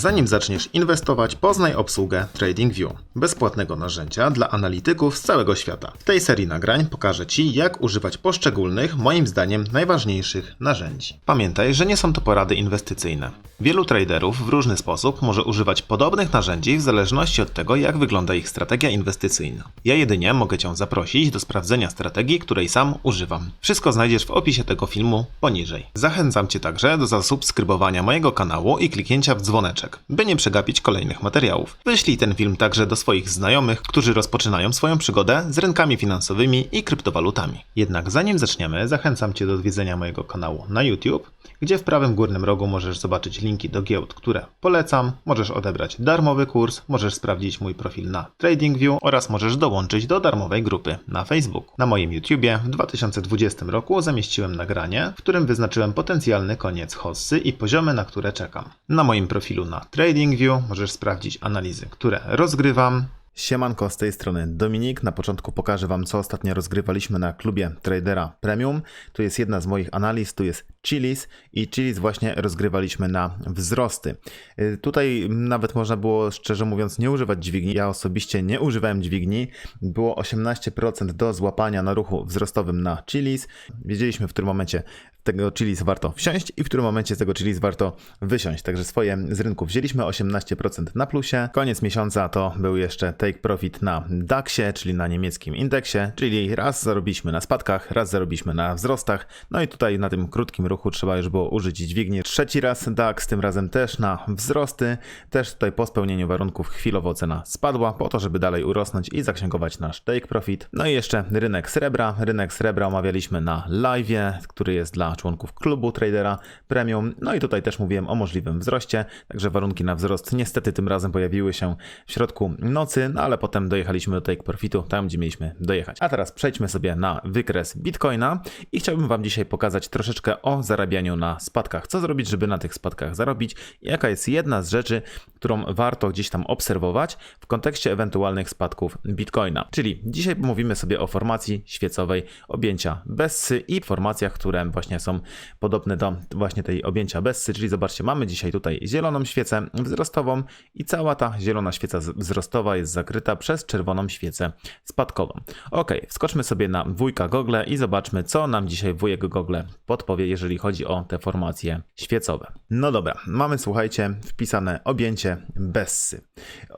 Zanim zaczniesz inwestować, poznaj obsługę TradingView, bezpłatnego narzędzia dla analityków z całego świata. W tej serii nagrań pokażę Ci, jak używać poszczególnych, moim zdaniem, najważniejszych narzędzi. Pamiętaj, że nie są to porady inwestycyjne. Wielu traderów w różny sposób może używać podobnych narzędzi w zależności od tego, jak wygląda ich strategia inwestycyjna. Ja jedynie mogę Cię zaprosić do sprawdzenia strategii, której sam używam. Wszystko znajdziesz w opisie tego filmu poniżej. Zachęcam Cię także do zasubskrybowania mojego kanału i kliknięcia w dzwoneczek, by nie przegapić kolejnych materiałów. Wyślij ten film także do swoich znajomych, którzy rozpoczynają swoją przygodę z rynkami finansowymi i kryptowalutami. Jednak zanim zaczniemy, zachęcam Cię do odwiedzenia mojego kanału na YouTube, gdzie w prawym górnym rogu możesz zobaczyć linki do giełd, które polecam, możesz odebrać darmowy kurs, możesz sprawdzić mój profil na TradingView oraz możesz dołączyć do darmowej grupy na Facebooku. Na moim YouTubie w 2020 roku zamieściłem nagranie, w którym wyznaczyłem potencjalny koniec hossy i poziomy, na które czekam. Na moim profilu na TradingView możesz sprawdzić analizy, które rozgrywam, Siemanko, z tej strony Dominik. Na początku pokażę Wam, co ostatnio rozgrywaliśmy na klubie Tradera Premium. Tu jest jedna z moich analiz, tu jest Chilis i Chilis właśnie rozgrywaliśmy na wzrosty. Y, Tutaj nawet można było, szczerze mówiąc, nie używać dźwigni. Ja osobiście nie używałem dźwigni. Było 18% do złapania na ruchu wzrostowym na Chilis. Wiedzieliśmy, w którym momencie tego Chilis warto wsiąść i w którym momencie z tego Chilis warto wysiąść. Także swoje z rynku wzięliśmy 18% na plusie. Koniec miesiąca to był jeszcze take profit na DAXie, czyli na niemieckim indeksie, czyli raz zarobiliśmy na spadkach, raz zarobiliśmy na wzrostach. No i tutaj na tym krótkim ruchu trzeba już było użyć dźwigni. Trzeci raz DAX, tym razem też na wzrosty. Też tutaj po spełnieniu warunków chwilowo cena spadła, po to, żeby dalej urosnąć i zaksięgować nasz take profit. No i jeszcze rynek srebra. Rynek srebra omawialiśmy na live, który jest dla członków klubu tradera premium. No i tutaj też mówiłem o możliwym wzroście, także warunki na wzrost niestety tym razem pojawiły się w środku nocy, no ale potem dojechaliśmy do take profitu, tam gdzie mieliśmy dojechać. A teraz przejdźmy sobie na wykres Bitcoina i chciałbym Wam dzisiaj pokazać troszeczkę o zarabianiu na spadkach. Co zrobić, żeby na tych spadkach zarobić jaka jest jedna z rzeczy, którą warto gdzieś tam obserwować w kontekście ewentualnych spadków Bitcoina. Czyli dzisiaj mówimy sobie o formacji świecowej objęcia Bessy i formacjach, które właśnie są podobne do właśnie tej objęcia Bessy, czyli zobaczcie, mamy dzisiaj tutaj zieloną świecę wzrostową i cała ta zielona świeca wzrostowa jest zakryta przez czerwoną świecę spadkową. Ok, wskoczmy sobie na wujka Google i zobaczmy, co nam dzisiaj wujek Google podpowie, jeżeli chodzi o te formacje świecowe. No dobra, mamy, słuchajcie, wpisane objęcie Bessy.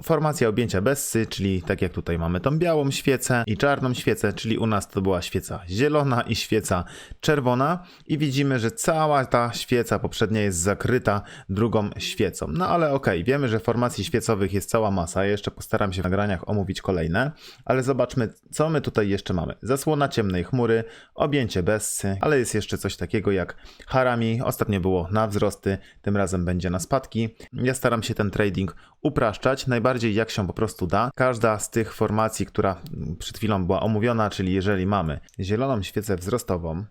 Formacja objęcia Bessy, czyli tak jak tutaj mamy tą białą świecę i czarną świecę, czyli u nas to była świeca zielona i świeca czerwona i widzimy, że cała ta świeca poprzednia jest zakryta drugą świecą. No ale okej, wiemy, że formacji świecowych jest cała masa. Ja jeszcze postaram się w nagraniach omówić kolejne, ale zobaczmy, co my tutaj jeszcze mamy. Zasłona ciemnej chmury, objęcie Bessy, ale jest jeszcze coś takiego jak harami. Ostatnio było na wzrosty, tym razem będzie na spadki. Ja staram się ten trading upraszczać, najbardziej jak się po prostu da. Każda z tych formacji, która przed chwilą była omówiona, czyli jeżeli mamy zieloną świecę wzrostową,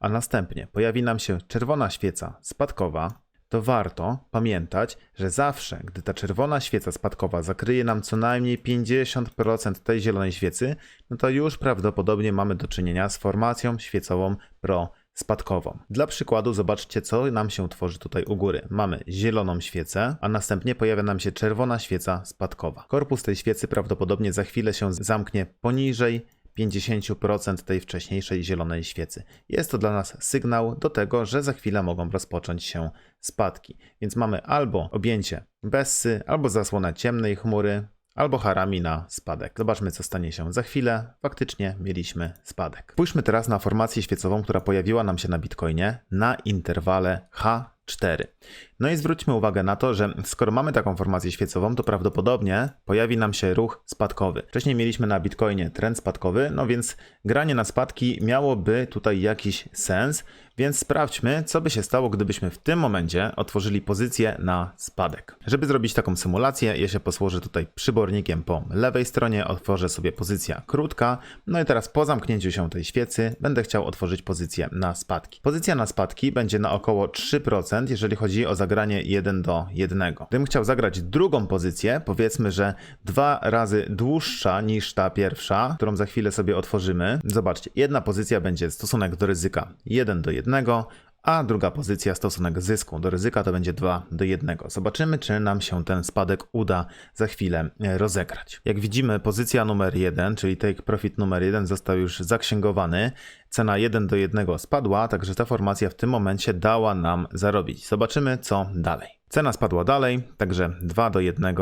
a następnie pojawi nam się czerwona świeca spadkowa, to warto pamiętać, że zawsze, gdy ta czerwona świeca spadkowa zakryje nam co najmniej 50% tej zielonej świecy, no to już prawdopodobnie mamy do czynienia z formacją świecową pro spadkową. Dla przykładu zobaczcie, co nam się tworzy tutaj u góry. Mamy zieloną świecę, a następnie pojawia nam się czerwona świeca spadkowa. Korpus tej świecy prawdopodobnie za chwilę się zamknie poniżej 50% tej wcześniejszej zielonej świecy. Jest to dla nas sygnał do tego, że za chwilę mogą rozpocząć się spadki. Więc mamy albo objęcie Bessy, albo zasłona ciemnej chmury, albo harami na spadek. Zobaczmy, co stanie się za chwilę. Faktycznie mieliśmy spadek. Spójrzmy teraz na formację świecową, która pojawiła nam się na Bitcoinie na interwale H4. No i zwróćmy uwagę na to, że skoro mamy taką formację świecową, to prawdopodobnie pojawi nam się ruch spadkowy. Wcześniej mieliśmy na Bitcoinie trend spadkowy, no więc granie na spadki miałoby tutaj jakiś sens, więc sprawdźmy, co by się stało, gdybyśmy w tym momencie otworzyli pozycję na spadek. Żeby zrobić taką symulację, ja się posłużę tutaj przybornikiem po lewej stronie, otworzę sobie pozycja krótka, no i teraz po zamknięciu się tej świecy będę chciał otworzyć pozycję na spadki. Pozycja na spadki będzie na około 3%, jeżeli chodzi o zagranie 1 do 1. Gdybym chciał zagrać drugą pozycję, powiedzmy, że dwa razy dłuższa niż ta pierwsza, którą za chwilę sobie otworzymy. Zobaczcie, jedna pozycja będzie stosunek do ryzyka 1 do 1, a druga pozycja stosunek zysku do ryzyka to będzie 2 do 1. Zobaczymy, czy nam się ten spadek uda za chwilę e, rozegrać. Jak widzimy, pozycja numer 1, czyli take profit numer 1 został już zaksięgowany. Cena 1 do 1 spadła, także ta formacja w tym momencie dała nam zarobić. Zobaczymy, co dalej. Cena spadła dalej, także 2 do 1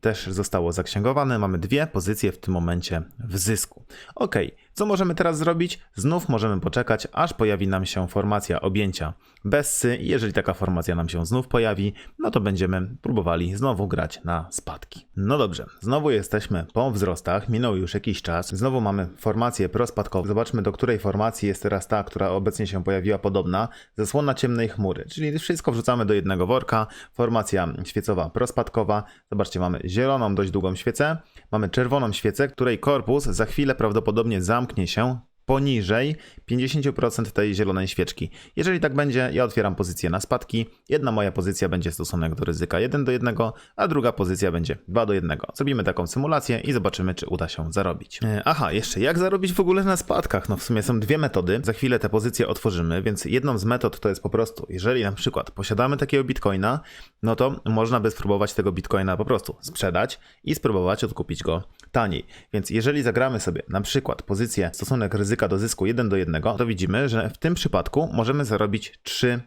też zostało zaksięgowane. Mamy dwie pozycje w tym momencie w zysku. Ok, co możemy teraz zrobić? Znów możemy poczekać, aż pojawi nam się formacja objęcia Bessy i jeżeli taka formacja nam się znów pojawi, no to będziemy próbowali znowu grać na spadki. No dobrze, znowu jesteśmy po wzrostach, minął już jakiś czas, znowu mamy formację prospadkową. Zobaczmy do której formacji jest teraz ta, która obecnie się pojawiła podobna, zasłona ciemnej chmury, czyli wszystko wrzucamy do jednego worka, formacja świecowa prospadkowa, zobaczcie mamy zieloną dość długą świecę, mamy czerwoną świecę, której korpus za chwilę prawdopodobnie zamknie się poniżej 50% tej zielonej świeczki. Jeżeli tak będzie, ja otwieram pozycję na spadki. Jedna moja pozycja będzie stosunek do ryzyka 1 do 1, a druga pozycja będzie 2 do 1. Zrobimy taką symulację i zobaczymy, czy uda się zarobić. E, Aha, jeszcze jak zarobić w ogóle na spadkach? No w sumie są dwie metody. Za chwilę te pozycje otworzymy, więc jedną z metod to jest po prostu, jeżeli na przykład posiadamy takiego bitcoina, no to można by spróbować tego bitcoina po prostu sprzedać i spróbować odkupić go taniej. Więc jeżeli zagramy sobie na przykład pozycję stosunek ryzyka do zysku 1 do 1, to widzimy, że w tym przypadku możemy zarobić 3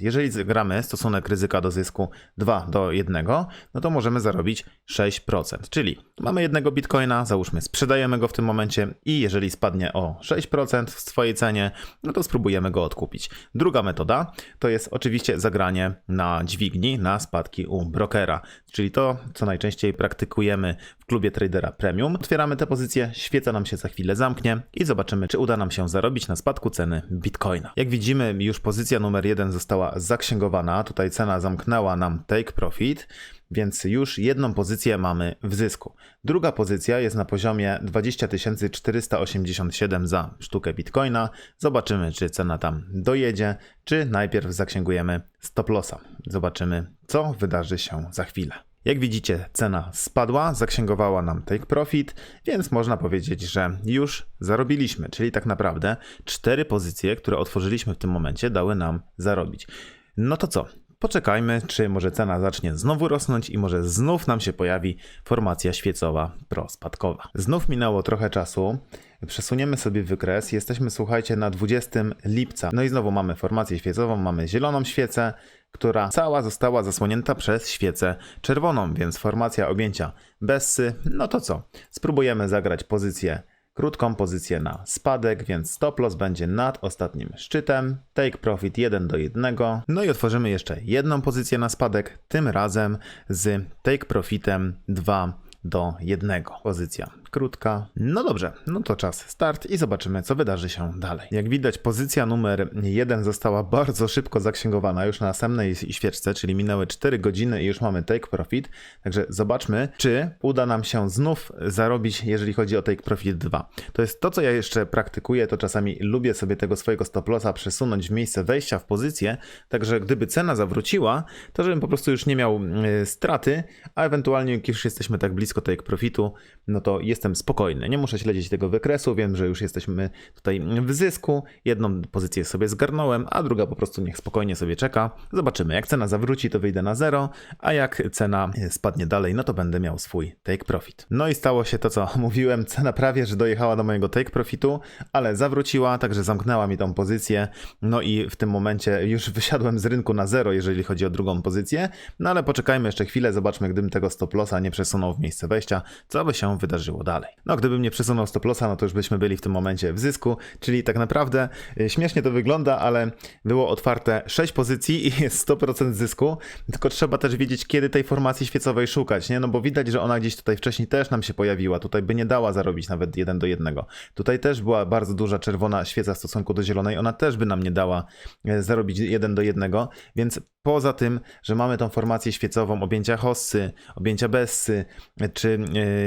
jeżeli zagramy stosunek ryzyka do zysku 2 do 1, no to możemy zarobić 6%. Czyli mamy jednego bitcoina, załóżmy sprzedajemy go w tym momencie i jeżeli spadnie o 6% w swojej cenie, no to spróbujemy go odkupić. Druga metoda to jest oczywiście zagranie na dźwigni, na spadki u brokera, czyli to, co najczęściej praktykujemy w klubie tradera premium. Otwieramy tę pozycję, świeca nam się za chwilę zamknie i zobaczymy, czy uda nam się zarobić na spadku ceny bitcoina. Jak widzimy, już pozycja numer 1 została zaksięgowana. Tutaj cena zamknęła nam take profit, więc już jedną pozycję mamy w zysku. Druga pozycja jest na poziomie 20 487 za sztukę bitcoina. Zobaczymy, czy cena tam dojedzie, czy najpierw zaksięgujemy stop lossa. Zobaczymy, co wydarzy się za chwilę. Jak widzicie, cena spadła, zaksięgowała nam take profit, więc można powiedzieć, że już zarobiliśmy, czyli tak naprawdę cztery pozycje, które otworzyliśmy w tym momencie, dały nam zarobić. No to co? Poczekajmy, czy może cena zacznie znowu rosnąć i może znów nam się pojawi formacja świecowa prospadkowa. Znów minęło trochę czasu. Przesuniemy sobie wykres. Jesteśmy, słuchajcie, na 20 lipca. No i znowu mamy formację świecową, mamy zieloną świecę, która cała została zasłonięta przez świecę czerwoną, więc formacja objęcia Bessy. No to co? Spróbujemy zagrać pozycję krótką pozycję na spadek, więc stop loss będzie nad ostatnim szczytem, take profit 1 do 1, no i otworzymy jeszcze jedną pozycję na spadek, tym razem z take profitem 2 do 1. Pozycja krótka. No dobrze, no to czas start i zobaczymy, co wydarzy się dalej. Jak widać, pozycja numer 1 została bardzo szybko zaksięgowana już na następnej świeczce, czyli minęły 4 godziny i już mamy take profit. Także zobaczmy, czy uda nam się znów zarobić, jeżeli chodzi o take profit 2. To jest to, co ja jeszcze praktykuję, to czasami lubię sobie tego swojego stop lossa przesunąć w miejsce wejścia w pozycję, także gdyby cena zawróciła, to żebym po prostu już nie miał y, straty, a ewentualnie jak już jesteśmy tak blisko take profitu, no to jest jestem spokojny. Nie muszę śledzić tego wykresu, wiem, że już jesteśmy tutaj w zysku. Jedną pozycję sobie zgarnąłem, a druga po prostu niech spokojnie sobie czeka. Zobaczymy. Jak cena zawróci, to wyjdę na zero, a jak cena spadnie dalej, no to będę miał swój take profit. No i stało się to, co mówiłem. Cena prawie, że dojechała do mojego take profitu, ale zawróciła, także zamknęła mi tą pozycję. No i w tym momencie już wysiadłem z rynku na zero, jeżeli chodzi o drugą pozycję. No ale poczekajmy jeszcze chwilę, zobaczmy, gdybym tego stop lossa nie przesunął w miejsce wejścia, co by się wydarzyło dalej dalej. No, gdybym nie przesunął stop lossa, no to już byśmy byli w tym momencie w zysku, czyli tak naprawdę y, śmiesznie to wygląda, ale było otwarte 6 pozycji i jest 100% zysku, tylko trzeba też wiedzieć, kiedy tej formacji świecowej szukać, nie? No bo widać, że ona gdzieś tutaj wcześniej też nam się pojawiła, tutaj by nie dała zarobić nawet 1 do 1. Tutaj też była bardzo duża czerwona świeca w stosunku do zielonej, ona też by nam nie dała e, zarobić 1 do 1, więc poza tym, że mamy tą formację świecową, objęcia hossy, objęcia bessy, czy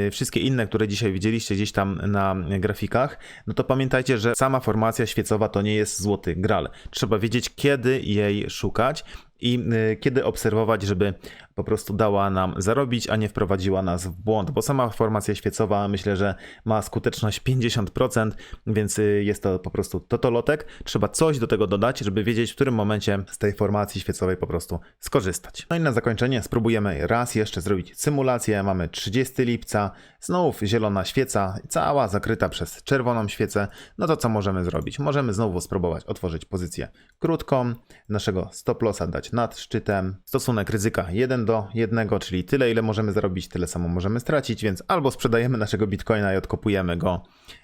yy, wszystkie inne, które dzisiaj widzieliście gdzieś tam na grafikach, no to pamiętajcie, że sama formacja świecowa to nie jest złoty gral. Trzeba wiedzieć, kiedy jej szukać i y, kiedy obserwować, żeby po prostu dała nam zarobić, a nie wprowadziła nas w błąd, bo sama formacja świecowa myślę, że ma skuteczność 50%, więc y, jest to po prostu totolotek. Trzeba coś do tego dodać, żeby wiedzieć, w którym momencie z tej formacji świecowej po prostu skorzystać. No i na zakończenie spróbujemy raz jeszcze zrobić symulację. Mamy 30 lipca, znów zielona świeca, cała zakryta przez czerwoną świecę. No to co możemy zrobić? Możemy znowu spróbować otworzyć pozycję krótką, naszego stop lossa dać nad szczytem, stosunek ryzyka 1 do 1, czyli tyle ile możemy zarobić, tyle samo możemy stracić, więc albo sprzedajemy naszego bitcoina i odkopujemy go,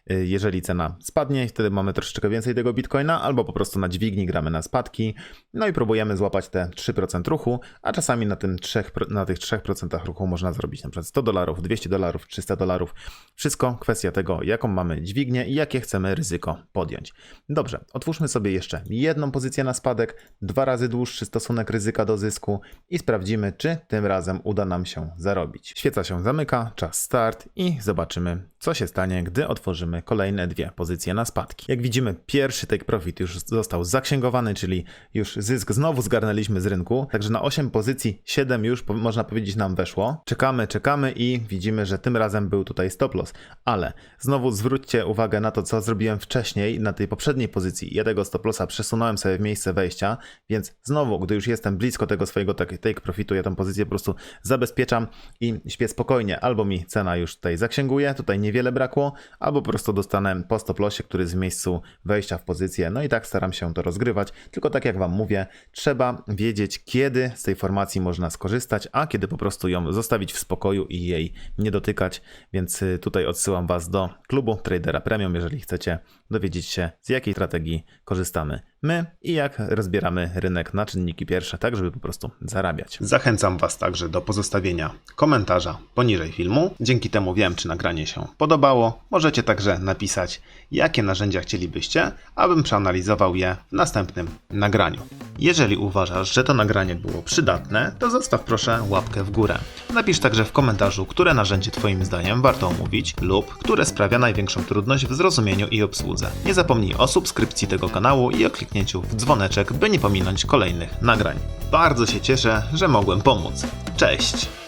jeżeli cena spadnie, wtedy mamy troszeczkę więcej tego bitcoina, albo po prostu na dźwigni gramy na spadki, no i próbujemy złapać te 3% ruchu, a czasami na, tym 3, na tych 3% ruchu można zrobić przykład 100 dolarów, 200 dolarów, 300 dolarów. Wszystko kwestia tego, jaką mamy dźwignię i jakie chcemy ryzyko podjąć. Dobrze, otwórzmy sobie jeszcze jedną pozycję na spadek, dwa razy dłuższy stosunek ryzyka do zysku i sprawdzimy, czy tym razem uda nam się zarobić. Świeca się zamyka, czas start i zobaczymy, co się stanie, gdy otworzymy kolejne dwie pozycje na spadki. Jak widzimy, pierwszy take profit już został zaksięgowany, czyli już zysk znowu zgarnęliśmy z rynku, także na 8 pozycji 7 już można powiedzieć nam weszło. Czekamy, czekamy i widzimy, że tym razem był tutaj stop loss, ale znowu zwróćcie uwagę na to, co zrobiłem wcześniej na tej poprzedniej pozycji. Ja tego stop lossa przesunąłem sobie w miejsce wejścia, więc znowu, gdy już jestem blisko tego swojego take take profitu, ja tą pozycję po prostu zabezpieczam i śpię spokojnie. Albo mi cena już tutaj zaksięguje, tutaj niewiele brakło, albo po prostu dostanę po stop lossie, który jest w miejscu wejścia w pozycję. No i tak staram się to rozgrywać. Tylko tak jak Wam mówię, trzeba wiedzieć, kiedy z tej formacji można skorzystać, a kiedy po prostu ją zostawić w spokoju i jej nie dotykać. Więc y, tutaj odsyłam Was do klubu Tradera Premium, jeżeli chcecie dowiedzieć się, z jakiej strategii korzystamy my i jak rozbieramy rynek na czynniki pierwsze, tak żeby po prostu zarabiać. Zachęcam Was także do pozostawienia komentarza poniżej filmu. Dzięki temu wiem, czy nagranie się podobało. Możecie także napisać, jakie narzędzia chcielibyście, abym przeanalizował je w następnym nagraniu. Jeżeli uważasz, że to nagranie było przydatne, to zostaw proszę łapkę w górę. Napisz także w komentarzu, które narzędzie Twoim zdaniem warto omówić lub które sprawia największą trudność w zrozumieniu i obsłudze. Nie zapomnij o subskrypcji tego kanału i o kliknięciu w dzwoneczek, by nie pominąć kolejnych nagrań. Bardzo się cieszę, że mogłem pomóc. Cześć!